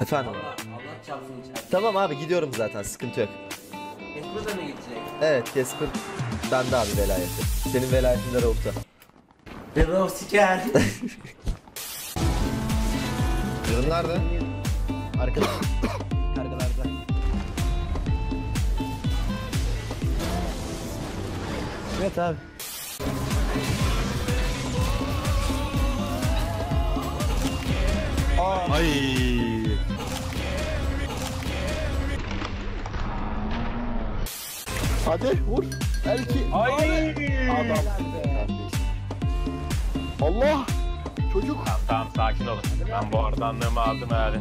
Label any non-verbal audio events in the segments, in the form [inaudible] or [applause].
Efendim. Allah, Allah çarpsın içeride. Tamam abi gidiyorum zaten sıkıntı yok. Esmer da mı gidecek? Evet Casper bende abi velayeti. Senin velayetinde Rauf'ta. Ve Rauf [laughs] siker. Yarın nerede? Arkada. Kargalarda. Evet abi. Ay. Hadi vur. Belki. Ay. Adam. Allah. Çocuk. Tamam, tamam sakin olun. Ben bu ardanlığımı aldım hadi.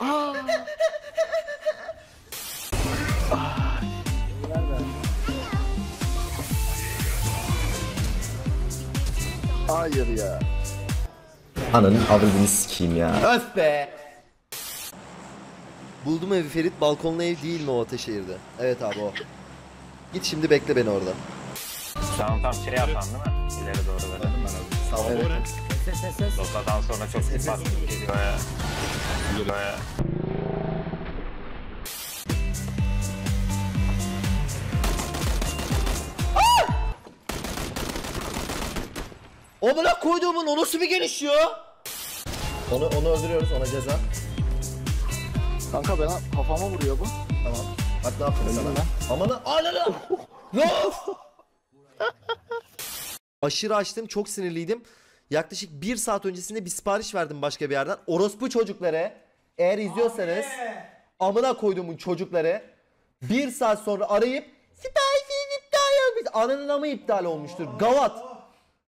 Aa. Hayır ya. Ananın avradını sikeyim ya. Öf be. Buldum evi Ferit. Balkonlu ev değil mi o Ataşehir'de? Evet abi o. Git şimdi bekle beni orada. Tamam tamam şey yapan değil mi? İleri doğru böyle. Sağ ol. Evet. Dokadan sonra çok sıfat geliyor ya. Geliyor ya. O bana koyduğumun o nasıl bir gelişiyor? Onu onu öldürüyoruz ona ceza. Kanka bana kafama vuruyor bu. Tamam. Bak ne yaptım sana. lan. Aman ananı. ne? Aşırı açtım çok sinirliydim. Yaklaşık bir saat öncesinde bir sipariş verdim başka bir yerden. Orospu çocukları eğer izliyorsanız amına koyduğumun çocukları bir saat sonra arayıp siparişiniz iptal olmuş. Ananın amı iptal olmuştur. Gavat.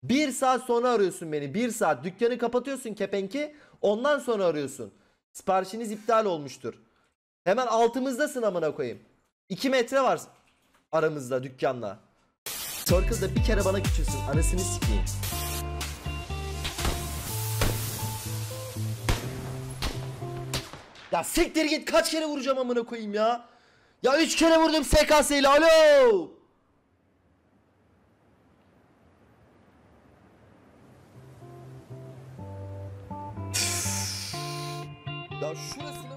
Bir saat sonra arıyorsun beni. Bir saat. Dükkanı kapatıyorsun kepenki. Ondan sonra arıyorsun. Siparişiniz iptal olmuştur. Hemen altımızdasın amına koyayım. 2 metre var aramızda dükkanla. Circle'da bir kere bana küçülsün. Anasını sikeyim. Ya siktir git kaç kere vuracağım amına koyayım ya. Ya 3 kere vurdum SKS ile alo. Ya şurası